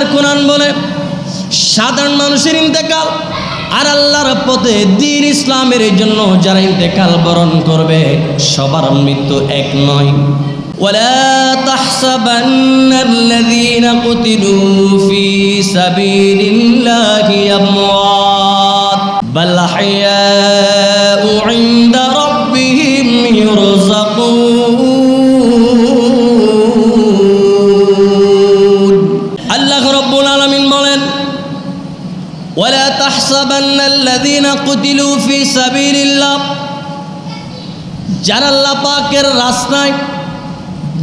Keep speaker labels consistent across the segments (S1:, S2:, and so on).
S1: আল্লাহর কোরআন বলে সাধারণ মানুষের ইন্তেকাল আর আল্লাহর পথে দিন ইসলামের জন্য যারা ইন্তেকাল বরণ করবে সবার মৃত্যু এক নয় ولا تحسبن الذين قتلوا في سبيل الله أموات بل أحياء তাহসাবান আল্লাযীনা কুতিলু ফি সাবিলিল্লাহ যারা আল্লাহ পাকের রাস্তায়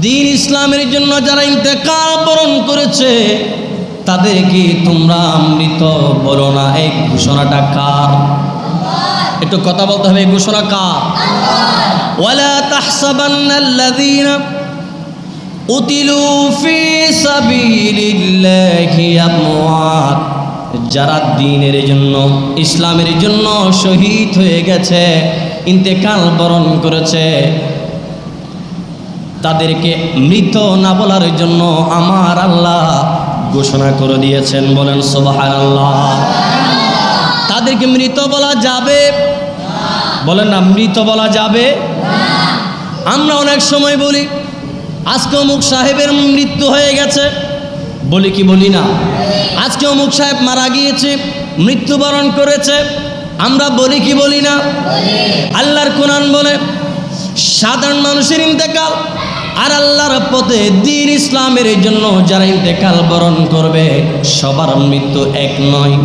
S1: দিন ইসলামের জন্য যারা ইন্তেকাল বরণ করেছে, তাদেরকে তোমরা মৃত বলো না। এই ঘোষণাটা কার? একটু কথা বলতে হবে ঘোষণা কার? ওয়ালা তাহসাবান আল্লাযীনা কুতিলু ফি সাবিলিল্লাহি আমওয়াত। যারা দিনের জন্য, ইসলামের জন্য শহীদ হয়ে গেছে, ইন্তেকাল বরণ করেছে, তাদেরকে মৃত না বলার জন্য আমার আল্লাহ ঘোষণা করে দিয়েছেন, বলেন সোবাহান আল্লাহ তাদেরকে মৃত বলা যাবে? বলেন না, মৃত বলা যাবে? আমরা অনেক সময় বলি, আজকে অমুক সাহেবের মৃত্যু হয়ে গেছে বলি কি বলি না? আজকে অমুক সাহেব মারা গিয়েছে, মৃত্যুবরণ করেছে, আমরা বলি কি বলি না? আল্লাহর কোরআন বলে, সাধারণ মানুষের ইন্তেকাল আর আল্লাহর পথে দিন ইসলামের জন্য যারা ইন্তেকাল বরণ করবে, সবার মৃত্যু এক নয়।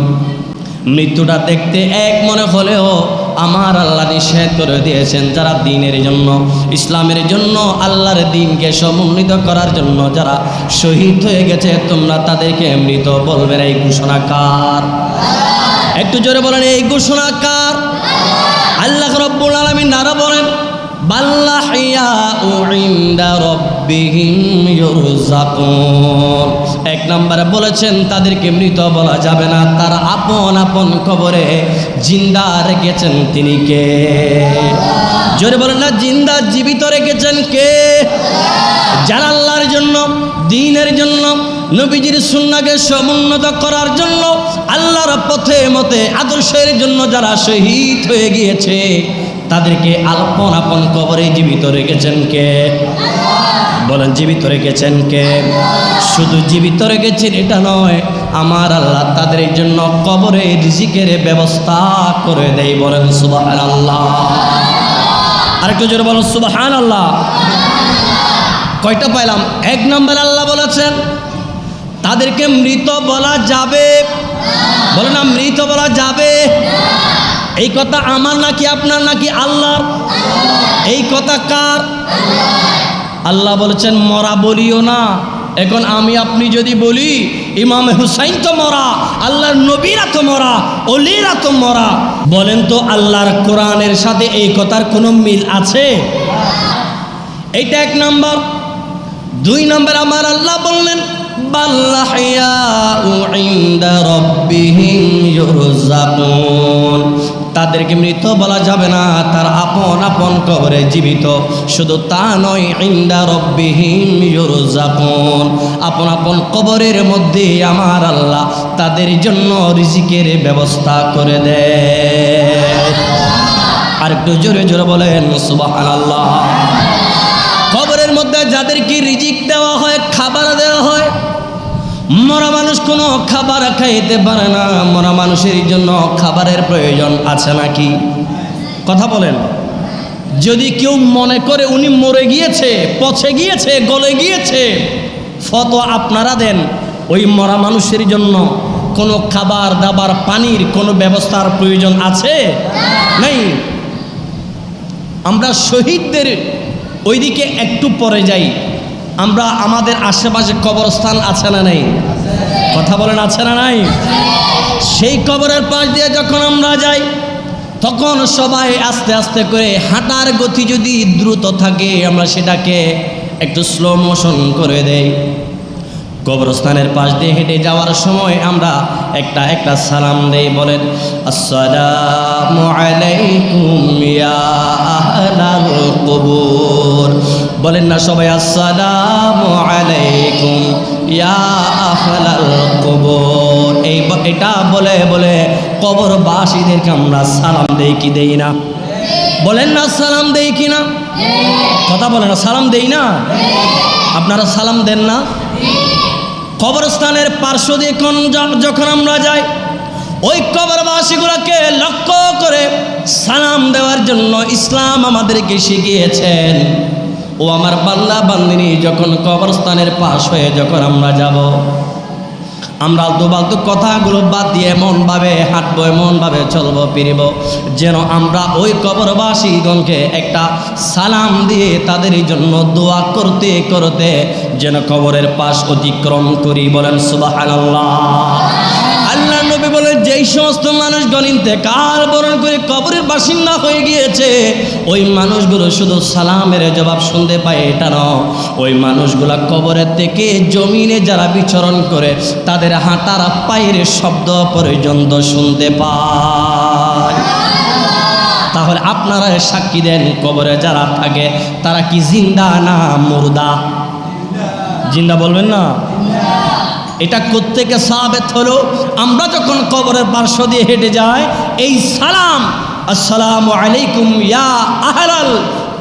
S1: মৃত্যুটা দেখতে এক মনে হলেও আমার আল্লাহ নিষেধ করে দিয়েছেন যারা দিনের জন্য, ইসলামের জন্য, আল্লাহর দিনকে সমন্বিত করার জন্য যারা শহীদ হয়ে গেছে, তোমরা তাদেরকে মৃত বলবে না। এই ঘোষণা কার? একটু জোরে বলেন, এই ঘোষণা কার? আল্লাহ রব্বুল আলামিন নারা বলেন ইউরজাকুন এক নম্বরে বলেছেন, তাদেরকে মৃত বলা যাবে না। তার আপন আপন কবরে জিন্দা রেখেছেন তিনি কে? জোরে বলেন না, জিন্দা জীবিত রেখেছেন কে? যারা আল্লাহর জন্য, দিনের জন্য, নবীজির সুন্নাকে সমুন্নত করার জন্য, আল্লাহর পথে মতে আদর্শের জন্য যারা শহীদ হয়ে গিয়েছে, তাদেরকে আপন আপন কবরে জীবিত রেখেছেন কে? বলেন, জীবিত রেখেছেন কে? শুধু জীবিত রেখেছেন এটা নয়, আমার আল্লাহ তাদের জন্য কবরে রিজিকের ব্যবস্থা করে দেয় বলেন সুবাহ আল্লাহ আরেকটু জোরে বলেন সুবাহ আল্লাহ কয়টা পাইলাম? এক নম্বর আল্লাহ বলেছেন, তাদেরকে মৃত বলা যাবে। বলে না, মৃত বলা যাবে। এই কথা আমার নাকি আপনার নাকি আল্লাহ এই কথা কার? আল্লাহ বলেছেন, মরা বলিও না। এখন আমি আপনি যদি বলি, ইমাম হুসাইন তো মরা, আল্লাহর নবীরা তো মরা, অলিরা তো মরা। বলেন তো, আল্লাহর কোরআনের সাথে এই কথার কোনো মিল আছে? এইটা এক নাম্বার। দুই নম্বর, আমার আল্লাহ বললেন তাদেরকে মৃত বলা যাবে না, তার আপন আপন কবরে জীবিত। শুধু তা নয়, ইন্দা রব্বিহীন ইউরজাকুন আপন আপন কবরের মধ্যে আমার আল্লাহ তাদের জন্য রিজিকের ব্যবস্থা করে দেয়। আর একটু জোরে জোরে বলেন, সুবহানাল্লাহ। কবরের মধ্যে যাদেরকে রিজিক দেওয়া হয়, খাবার দেওয়া হয় মরা মানুষ কোনো খাবার খাইতে পারে না। মরা মানুষের জন্য খাবারের প্রয়োজন আছে নাকি? কথা বলেন। যদি কেউ মনে করে উনি মরে গিয়েছে, পচে গিয়েছে, গলে গিয়েছে ফত আপনারা দেন। ওই মরা মানুষের জন্য কোনো খাবার, দাবার, পানির কোনো ব্যবস্থার প্রয়োজন আছে? নেই। আমরা শহীদদের ওইদিকে একটু পরে যাই। আমরা আমাদের আশেপাশে কবরস্থান আছে না নাই? কথা বলেন, আছে না নাই? সেই কবরের পাশ দিয়ে যখন আমরা যাই, তখন সবাই আস্তে আস্তে করে হাঁটার গতি যদি দ্রুত থাকে, আমরা সেটাকে একটু স্লো মোশন করে দেই। কবরস্থানের পাশ দিয়ে হেঁটে যাওয়ার সময় আমরা একটা একটা সালাম দেই, বলেন, আসসালামু আলাইকুম ইয়া কবুর। বলেন না সবাই, আসসালামু আলাইকুম ইয়া আহলাল এটা বলে বলে কবরবাসীদেরকে আমরা সালাম দেই কি দেই না? বলেন না সালাম দেই কি না? কথা বলেন না, সালাম দেই না? আপনারা সালাম দেন না? কবরস্থানের পার্শ্ব দিয়ে কোন যখন আমরা যাই, ওই কবরবাসীগুলোকে লক্ষ্য করে সালাম দেওয়ার জন্য ইসলাম আমাদেরকে শিখিয়েছেন। ও আমার বাল্লা বান্দিনী, যখন কবরস্থানের পাশ হয়ে যখন আমরা যাব আমরা আলতু বালতু কথাগুলো বাদ দিয়ে এমনভাবে হাঁটবো, এমনভাবে চলবো, ফিরব, যেন আমরা ওই কবরবাসীগণকে একটা সালাম দিয়ে তাদের জন্য দোয়া করতে করতে যেন কবরের পাশ অতিক্রম করি। বলেন সুবাহ আল্লাহ নবী বলেন যেই সমস্ত মানুষ মানুষগণ ইন্তেকাল বরণ করে কবরের বাসিন্দা হয়ে গিয়েছে, ওই মানুষগুলো শুধু সালামের জবাব শুনতে পায়, এটা ন ওই মানুষগুলা কবরের থেকে জমিনে যারা বিচরণ করে, তাদের হাঁটার পায়ের শব্দ পর্যন্ত শুনতে পায়। তাহলে আপনারা সাক্ষী দেন, কবরে যারা থাকে, তারা কি জিন্দা না মুর্দা? জিন্দা বলবেন না? এটা কোত্থেকে সাবেত হলো? আমরা যখন কবরের পার্শ্ব দিয়ে হেঁটে যাই, এই সালাম, আসসালামু আলাইকুম ইয়া আহলাল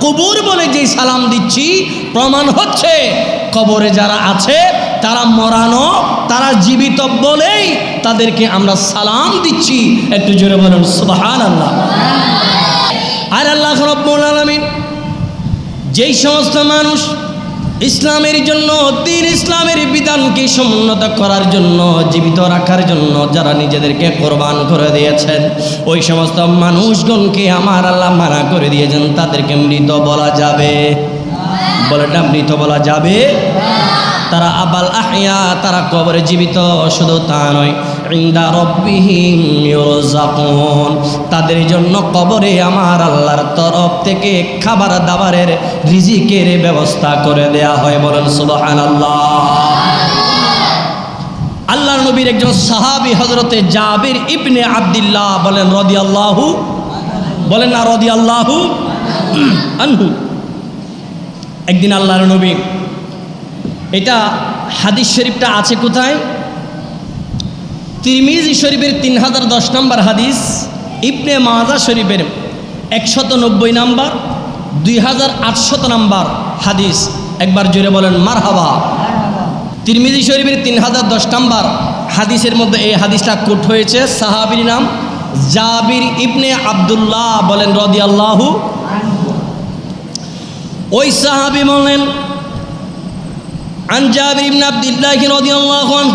S1: কবুর বলে যেই সালাম দিচ্ছি, প্রমাণ হচ্ছে কবরে যারা আছে, তারা মরানো, তারা জীবিত বলেই তাদেরকে আমরা সালাম দিচ্ছি। একটু জোরে বলুন সুবহান আল্লাহ আর আল্লাহ রব্বুল আলামিন যেই সমস্ত মানুষ ইসলামের জন্য দিন ইসলামের বিধানকে সমুন্নত করার জন্য, জীবিত রাখার জন্য যারা নিজেদেরকে কোরবান করে দিয়েছেন, ওই সমস্ত মানুষগণকে আমার আল্লাহ মানা করে দিয়েছেন, তাদেরকে মৃত বলা যাবে। বলেটা মৃত বলা যাবে? তারা আবাল আহিয়া, তারা কবরে জীবিত, শুধু তা নয় তাদের জন্য কবরে আমার আল্লাহর তরফ থেকে খাবার দাবারের রিজিকের ব্যবস্থা করে দেয়া হয়, বলেন সুবহানাল্লাহ। আল্লাহ নবীর একজন সাহাবী হজরতে জাবির ইবনে আব্দুল্লাহ বলেন রদি আল্লাহু বলেন না রদি আল্লাহু আনহু। একদিন আল্লাহর নবী এটা হাদিস শরীফটা আছে কোথায়? তিরমিজি শরীফের তিন হাজার দশ নম্বর হাদিস, ইবনে মাজা শরীফের একশত নব্বই নম্বর, দুই হাজার আটশত নম্বর হাদিস। একবার জোরে বলেন মার হাবা তিরমিজি শরীফের তিন হাজার দশ নম্বর হাদিসের মধ্যে এই হাদিসটা কোট হয়েছে, সাহাবির নাম জাবির ইবনে আব্দুল্লাহ বলেন রদি আল্লাহু ওই সাহাবি বলেন عن جابر بن عبد الله رضي الله عنه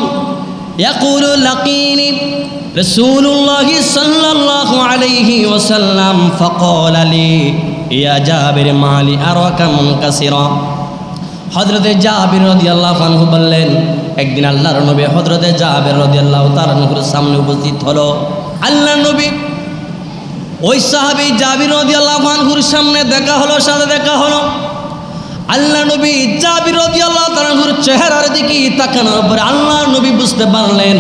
S1: يقول لقيني رسول الله صلى الله عليه وسلم فقال لي يا جابر ما لي أراك منكسرا হজরতে জাবির রদি আল্লাহ আনহু বললেন একদিন আল্লাহর নবী হজরতে জাবির রদি আল্লাহ তার নবীর সামনে উপস্থিত হলো আল্লাহ নবী ওই সাহাবি জাবির রদি আল্লাহ আনহুর সামনে দেখা হলো সাথে দেখা হলো আল্লাহ নবী জাবির রাদিয়াল্লাহু তাআলার চেহারার দিকে তাকানোর পরে আল্লাহ নবী বুঝতে পারলেন,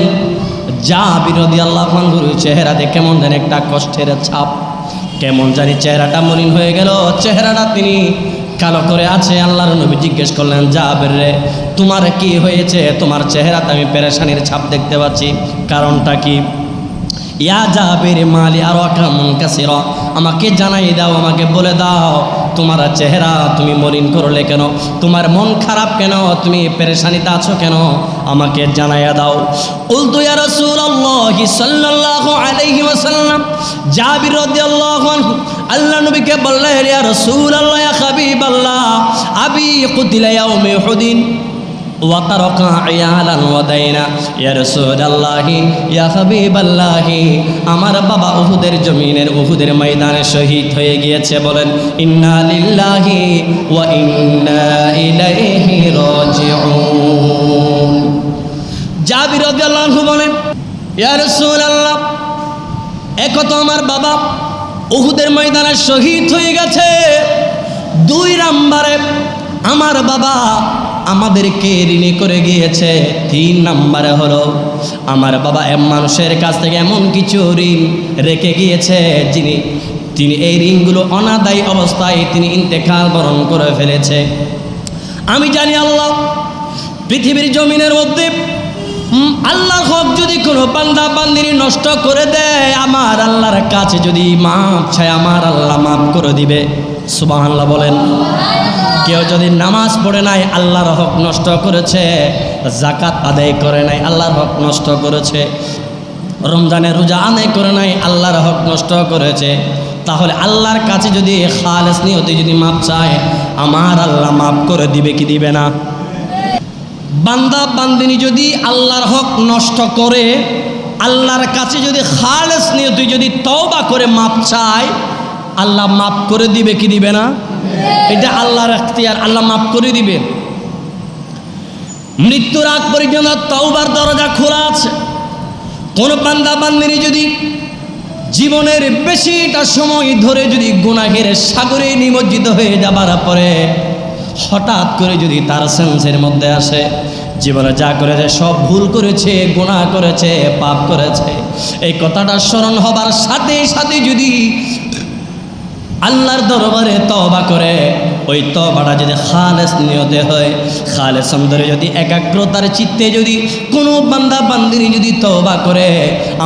S1: জাবির রাদিয়াল্লাহু আনহুর চেহারাতে কেমন যেন একটা কষ্টের ছাপ। কেমন জানি চেহারাটা মলিন হয়ে গেল, চেহারাটা তিনি কালো করে আছে। আল্লাহর নবী জিজ্ঞেস করলেন, জাবির রে, তোমার কি হয়েছে? তোমার চেহারাতে আমি পেরেশানির ছাপ দেখতে পাচ্ছি। কারণটা কি? ইয়া জাবির মালি আর কেমন কাসির। আমাকে জানাই দাও, আমাকে বলে দাও, তোমার চেহারা তুমি মলিন করলে কেন? তোমার মন খারাপ কেন? তুমি পেরেশানিতে আছো কেন? আমাকে জানাইয়া দাও। উলতু ইয়া রাসূলুল্লাহি সাল্লাল্লাহু আলাইহি ওয়াসাল্লাম, জাবির রাদিয়াল্লাহু আনহু, আল্লাহ নবীকে বললেন, ইয়া রাসূলুল্লাহ, ইয়া হাবিবাল্লাহ, আবি কুতিলা ইয়াউমি উহুদিন। وترك عيالا ودينا يا رسول الله يا حبيب الله আমার বাবা উহুদের জমিনের উহুদের ময়দানে শহীদ হয়ে গিয়েছে বলেন ইন্না লিল্লাহি ওয়া ইন্না ইলাইহি রাজিউন জাবির রাদিয়াল্লাহু আনহু বলেন ইয়া রাসূলুল্লাহ একত আমার বাবা উহুদের ময়দানে শহীদ হয়ে গেছে দুই নাম্বারে আমার বাবা আমাদেরকে ঋণী করে গিয়েছে। তিন নাম্বারে হলো, আমার বাবা এম মানুষের কাছ থেকে এমন কিছু ঋণ রেখে গিয়েছে যিনি, তিনি এই ঋণগুলো অনাদায়ী অবস্থায় তিনি ইন্তেকাল বরণ করে ফেলেছে। আমি জানি আল্লাহ, পৃথিবীর জমিনের মধ্যে আল্লাহ হক যদি কোনো বান্দা বান্দিনী নষ্ট করে দেয়, আমার আল্লাহর কাছে যদি মাপ চায়, আমার আল্লাহ মাফ করে দিবে। সুবাহ আল্লাহ বলেন, কেউ যদি নামাজ পড়ে নাই, আল্লাহর হক নষ্ট করেছে জাকাত আদায় করে নাই, আল্লাহর হক নষ্ট করেছে, রমজানের রোজা আদায় করে নাই, আল্লাহর হক নষ্ট করেছে, তাহলে আল্লাহর কাছে যদি খালেস নিয়তে যদি মাপ চায়, আমার আল্লাহ মাপ করে দিবে কি দিবে না? বান্দা বান্দিনী যদি আল্লাহর হক নষ্ট করে, আল্লাহর কাছে যদি খালেস নিয়তে যদি তওবা করে মাপ চায় আল্লাহ মাফ করে দিবে কি দিবে না? এটা আল্লাহর এখতিয়ার, আল্লাহ মাফ করে দিবে। মৃত্যুর আগ পর্যন্ত তাওবার দরজা খোলা আছে। কোন বান্দা বান্দিনী যদি জীবনের বেশিটা সময় ধরে যদি গুনাহের সাগরে নিমজ্জিত হয়ে যাবার পরে হঠাৎ করে যদি তার সেন্সের মধ্যে আসে, জীবনে যা করেছে, সব ভুল করেছে, গুনাহ করেছে, পাপ করেছে, এই কথাটা স্মরণ হবার সাথে সাথে যদি আল্লাহর দরবারে তবা করে, ওই তবাটা যদি খালেস নিয়তে হয়, খালেস অন্তরে যদি একাগ্রতার চিত্তে যদি কোনো বান্দা বান্দিনী যদি তবা করে,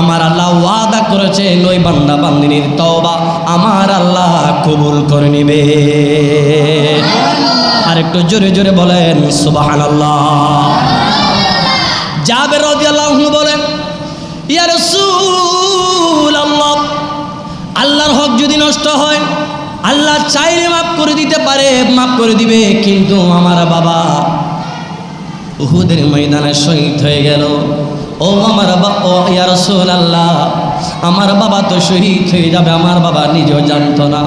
S1: আমার আল্লাহ ওয়াদা করেছে, ওই বান্দা বান্দিনীর তবা আমার আল্লাহ কবুল করে নিবে। আর একটু জোরে জোরে বলেন সুবাহান আল্লাহ যাবে রাদিয়াল্লাহু আনহু বলেন, ইয়া রাসূলুল্লাহ, আল্লাহর হক যদি নষ্ট হয় আল্লাহ চাইলে মাফ করে দিতে পারে, মাফ করে দিবে, কিন্তু আমার বাবা উহুদের ময়দানে শহীদ হয়ে গেল। ও আমার বাবা ও ইয়া রাসূলুল্লাহ, আমার বাবা তো শহীদ হয়ে যাবে, আমার বাবা নিজেও জানতো না।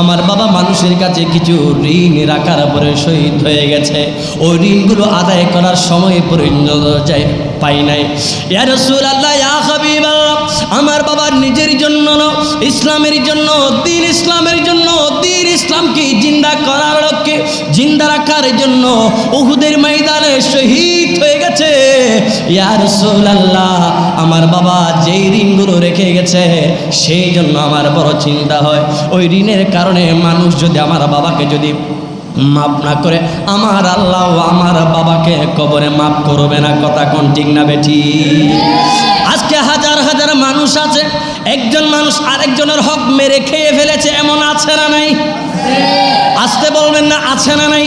S1: আমার বাবা মানুষের কাছে কিছু ঋণ রাখার পরে শহীদ হয়ে গেছে। ওই ঋণগুলো আদায় করার সময় পর্যন্ত যায়। পাই নাই। ইয়া রাসূলুল্লাহ, ইয়া হাবিবাল্লাহ আমার বাবার নিজের জন্য ইসলামের জন্য, দিন ইসলামের জন্য, দিন ইসলামকে জিন্দা করার লক্ষ্যে জিন্দা রাখার জন্য উহুদের ময়দানে শহীদ হয়ে গেছে। ইয়া রাসূলুল্লাহ, আমার বাবা যেই ঋণগুলো রেখে গেছে, সেই জন্য আমার বড় চিন্তা হয়। ওই ঋণের কারণে মানুষ যদি আমার বাবাকে যদি মাপ না করে, আমার আল্লাহ আমার বাবাকে কবরে মাপ করবে না, কথা কোন ঠিক না বেঠি? আজকে হাজার হাজার মানুষ আছে, একজন মানুষ আরেকজনের হক মেরে খেয়ে ফেলেছে, এমন আছে না নাই? আসতে বলবেন না, আছে না নাই?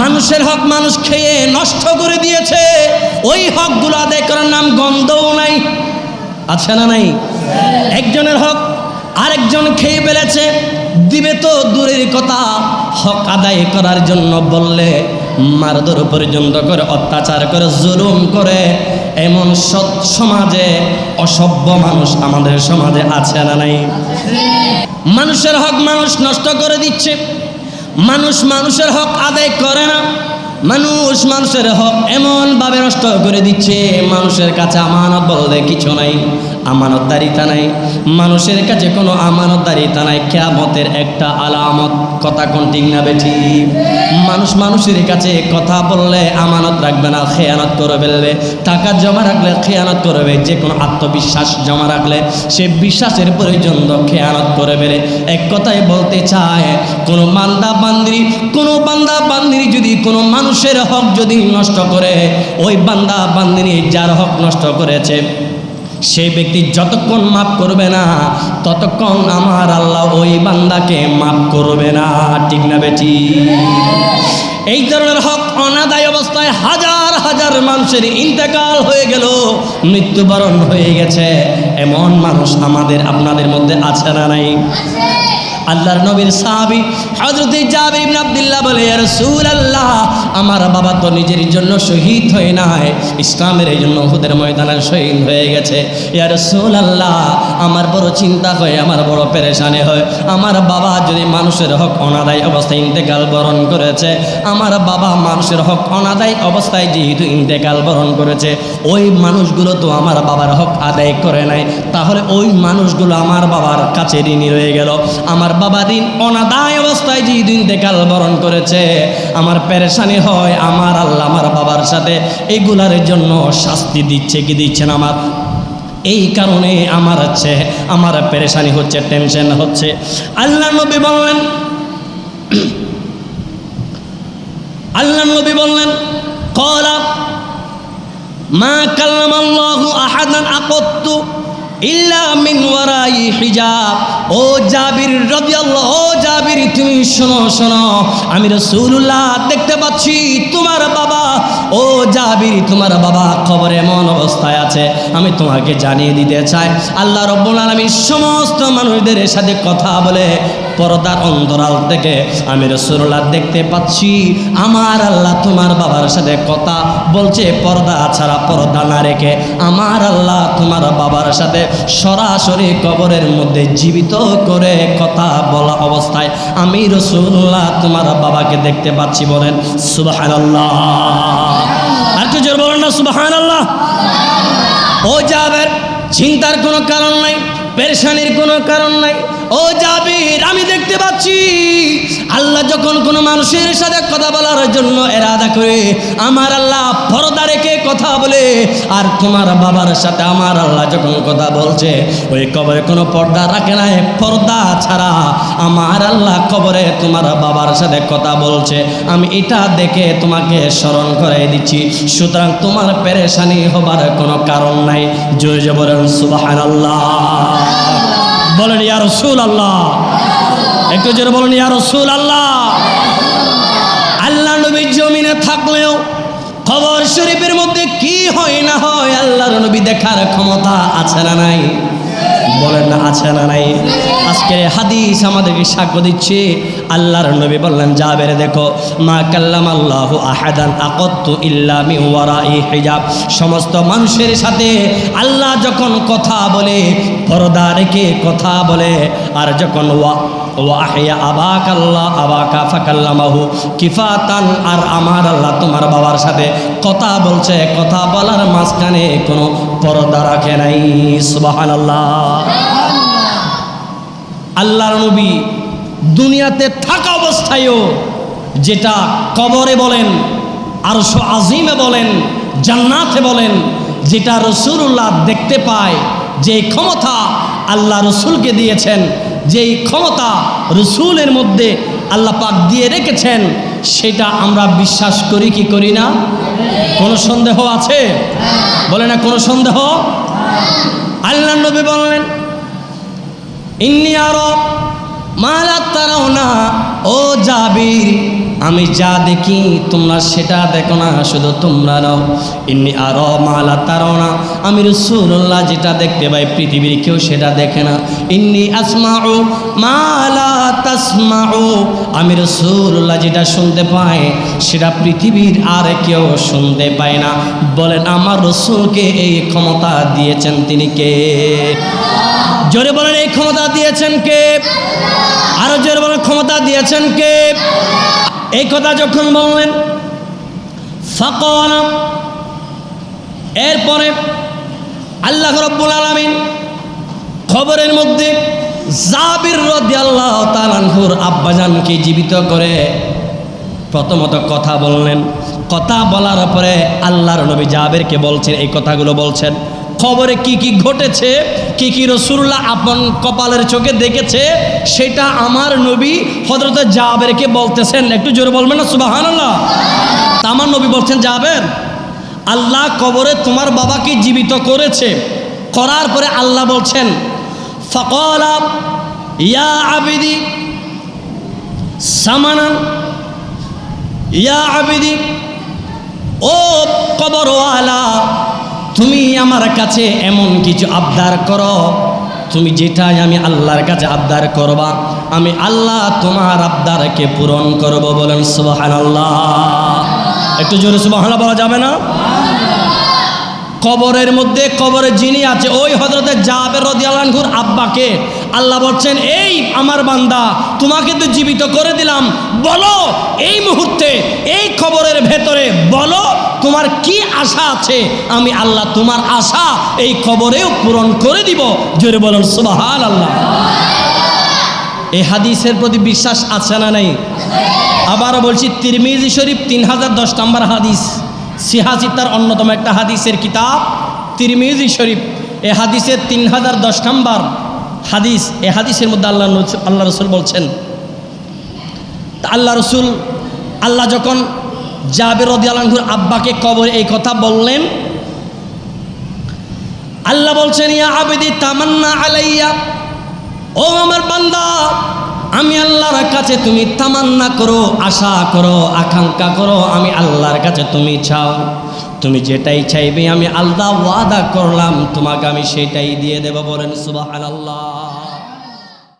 S1: মানুষের হক মানুষ খেয়ে নষ্ট করে দিয়েছে, ওই হকগুলো আদায় করার নাম গন্ধও নাই, আছে না নাই? একজনের হক আরেকজন খেয়ে ফেলেছে দিবে তো দূরের কথা। হক আদায় করার জন্য বললে মারধর পর্যন্ত করে, অত্যাচার করে, জুলুম করে। এমন সৎ সমাজে অসভ্য মানুষ আমাদের সমাজে আছে না নাই? মানুষের হক মানুষ নষ্ট করে দিচ্ছে। মানুষ মানুষের হক আদায় করে না। মানুষ মানুষের হক এমনভাবে নষ্ট করে দিচ্ছে। মানুষের কাছে আমানত বলতে কিছু নাই। আমানতদারিতা নাই। মানুষের কাছে কোনো আমানতদারিতা নাই। কেয়ামতের একটা আলামত, কথা কোন ঠিক না বেঠি? মানুষ মানুষের কাছে কথা বললে আমানত রাখবে না, খেয়ানত করে ফেলবে টাকা জমা রাখলে খেয়ানত করবে যে কোনো আত্মবিশ্বাস জমা রাখলে সে বিশ্বাসের প্রয়োজন খেয়ানত করে ফেলে এক কথাই বলতে চায়, কোনো বান্দা বান্দিরি, কোনো বান্দা বান্দিরি যদি কোনো মানুষের হক যদি নষ্ট করে, ওই বান্দা বান্দিনী যার হক নষ্ট করেছে সেই ব্যক্তি যতক্ষণ মাফ করবে না, ততক্ষণ আমার আল্লাহ ওই বান্দাকে মাফ করবে না। ঠিক না বেটি? এই ধরনের হক অনাদায় অবস্থায় হাজার হাজার মানুষের ইন্তেকাল হয়ে গেল, মৃত্যুবরণ হয়ে গেছে। এমন মানুষ আমাদের, আপনাদের মধ্যে আছে না নাই? আল্লাহর নবীর সাহাবি হযরত জাবির ইবনে আব্দুল্লাহ বলে রাসূলুল্লাহ, আমার বাবা তো নিজের জন্য শহীদ হয়ে নাই ইসলামের এই জন্য উহুদের ময়দানে শহীদ হয়ে গেছে। ইয়া রাসূলুল্লাহ, আমার বড় চিন্তা হয়, আমার বড় পেরেশানি হয়। আমার বাবা যদি মানুষের হক অনাদায় অবস্থায় ইন্তেকাল বরণ করেছে, আমার বাবা মানুষের হক অনাদায় অবস্থায় যেহেতু ইন্তেকাল বরণ করেছে, ওই মানুষগুলো তো আমার বাবার হক আদায় করে নাই। তাহলে ওই মানুষগুলো আমার বাবার কাছে ঋণী রয়ে গেল। আমার বাবা ঋণ অনাদায় অবস্থায় যেহেতু ইন্তেকাল বরণ করেছে, আমার পেরেশানি হয়, আমার আল্লাহ আমার বাবার সাথে এগুলার জন্য শাস্তি দিচ্ছে কি দিচ্ছেন আমার। এই কারণে আমার হচ্ছে, আমার পেরেশানি হচ্ছে, টেনশন হচ্ছে। আল্লাহ নবী বললেন, আল্লাহ নবী বললেন, কলা মা কাল্লামাল্লাহু আহাদান আকত্তু ইল্লা ও তুমি শোনো শোনো, আমি দেখতে পাচ্ছি তোমার বাবা। ও তোমার বাবা এমন অবস্থায় আছে, আমি তোমাকে জানিয়ে দিতে চাই। আল্লাহ রব্বুল আলামিন সমস্ত মানুষদের সাথে কথা বলে পর্দার অন্তরাল থেকে আমি রসুল্লাহ দেখতে পাচ্ছি, আমার আল্লাহ তোমার বাবার সাথে কথা বলছে, পর্দা ছাড়া পর্দা না রেখে আমার আল্লাহ তোমার বাবার সাথে সরাসরি কবরের মধ্যে জীবিত করে কথা বলা অবস্থায় আমি রসুল্লাহ তোমার বাবাকে দেখতে পাচ্ছি বলেন সুবাহান আর কি বলেন না সুবাহান ও যাবের চিন্তার কোনো কারণ নাই, পেরেশানির কোনো কারণ নাই ও জাবির, আমি দেখতে পাচ্ছি। আল্লাহ যখন কোনো মানুষের সাথে কথা বলার জন্য এরাদা করে, আমার আল্লাহ পর্দা রেখে কথা বলে, আর তোমার বাবার সাথে আমার আল্লাহ যখন কথা বলছে, ওই কবরে কোনো পর্দা রাখে না পর্দা ছাড়া আমার আল্লাহ কবরে তোমার বাবার সাথে কথা বলছে। আমি এটা দেখে তোমাকে স্মরণ করে দিচ্ছি। সুতরাং তোমার পেরেশানি হবার কোনো কারণ নাই। জয় জয় বলেন সুবাহান বলেন, ইয়া রসুল আল্লাহ একটু জোরে বলেন, ইয়া রসুল আল্লাহ আল্লাহ নবী জমিনে থাকলেও খবর শরীফের মধ্যে কি হয় না হয় আল্লাহ নবী দেখার ক্ষমতা আছে না নাই? বলেন না, আছে না নাই? আজকে হাদিস আমাদেরকে সাক্ষ্য দিচ্ছে আল্লাহর নবী বললেন যা যাবের দেখো মা কাল্লাম আল্লাহ আহাদান আকত্তু ইল্লা মি ওয়ারাই হিজাব। সমস্ত মানুষের সাথে আল্লাহ যখন কথা বলে পর্দা রেখে কথা বলে আর যখন ওয়া ওয়াহিয়া আবাক আল্লাহ আবাকা ফাকাল্লামাহু কিফাতান আর আমার আল্লাহ তোমার বাবার সাথে কথা বলছে কথা বলার মাঝখানে কোনো পর্দা রাখে নাই সুবহানাল্লাহ। আল্লাহর নবী দুনিয়াতে থাকা অবস্থায়ও যেটা কবরে বলেন, আরশ আজিমে বলেন, জান্নাতে বলেন, যেটা রসুল্লাহ দেখতে পায়, যে ক্ষমতা আল্লাহ রসুলকে দিয়েছেন, যেই ক্ষমতা রসুলের মধ্যে আল্লাহ পাক দিয়ে রেখেছেন, সেটা আমরা বিশ্বাস করি কি করি না? কোনো সন্দেহ আছে? বলে না কোনো সন্দেহ? আল্লাহ নবী বললেন ইন্নি আরও মালা তারাও না ও জাবির, আমি যা দেখি তোমরা সেটা দেখো না, শুধু তোমরা নাও। ইন্নি আরও মালা তারাও না আমি রসুল্লাহ যেটা দেখতে পাই, পৃথিবীর কেউ সেটা দেখে না। ইন্নি আসমাউ মালা তাসমাউ আমি রসুল্লাহ যেটা শুনতে পাই, সেটা পৃথিবীর আর কেউ শুনতে পায় না। বলেন, আমার রসুলকে এই ক্ষমতা দিয়েছেন তিনি কে? জোরে বলেন, এই ক্ষমতা দিয়েছেন কে? আরও জোরে বলেন, ক্ষমতা দিয়েছেন কে? এই কথা যখন বললেন ফাকনা এরপরে আল্লাহ রব্বুল আলামিন খবরের মধ্যে জাবির রাদিয়াল্লাহু তাআলাহুর আব্বাজানকে জীবিত করে প্রথমত কথা বললেন। কথা বলার পরে আল্লাহর নবী জাবেরকে বলছেন, এই কথাগুলো বলছেন। খবরে কি কি ঘটেছে, কি কি রসুল্লাহ আপন কপালের চোখে দেখেছে, সেটা আমার নবী হজরত জাবেরকে বলতেছেন। একটু জোরে বলবেন না? সুবাহান আল্লাহ আমার নবী বলছেন, জাবের, আল্লাহ কবরে তোমার বাবাকে জীবিত করেছে। করার পরে আল্লাহ বলছেন, ফকলা ইয়া আবিদি সামানান, ইয়া আবিদি, ও কবর কবরওয়ালা তুমি আমার কাছে এমন কিছু আবদার করো। তুমি যেটাই আমি আল্লাহর কাছে আবদার করবা, আমি আল্লাহ তোমার আবদারকে পূরণ করব বলেন সুবাহ আল্লাহ একটু জোরে সুবাহ বলা যাবে না? কবরের মধ্যে কবরে যিনি আছে, ওই হজরতের জাবের রদিয়ালানহুর আব্বাকে আল্লাহ বলছেন, এই আমার বান্দা, তোমাকে তো জীবিত করে দিলাম। বলো, এই মুহূর্তে, এই খবরের ভেতরে, বলো, তোমার কি আশা আছে? আমি আল্লাহ তোমার আশা এই খবরেও পূরণ করে দিব। জোরে বলুন সুবাহান আল্লাহ এই হাদিসের প্রতি বিশ্বাস আছে না নাই? আবারও বলছি, তিরমিজি শরীফ তিন হাজার দশ নম্বর হাদিস। সিহাসিতার অন্যতম একটা হাদিসের কিতাব, তিরমিজি শরীফ। এ হাদিসের তিন হাজার দশ নম্বর হাদিস, এ হাদিসের মধ্যে আল্লাহ আল্লাহ রসুল বলছেন আল্লাহ রসুল, আল্লাহ যখন জাবের রদিয়ালানহুর আব্বাকে কবর এই কথা বললেন, আল্লাহ বলছেন, ইয়া আবেদি, তামান্না আলাইয়া, ও আমার বান্দা আমি আল্লাহর কাছে তুমি তামান্না করো, আশা করো, আকাঙ্ক্ষা করো, আমি আল্লাহর কাছে তুমি চাও। তুমি যেটাই চাইবে আমি আল্লাহ ওয়াদা করলাম, তোমাকে আমি সেটাই দিয়ে দেব বলেন সুবাহ আল্লাহ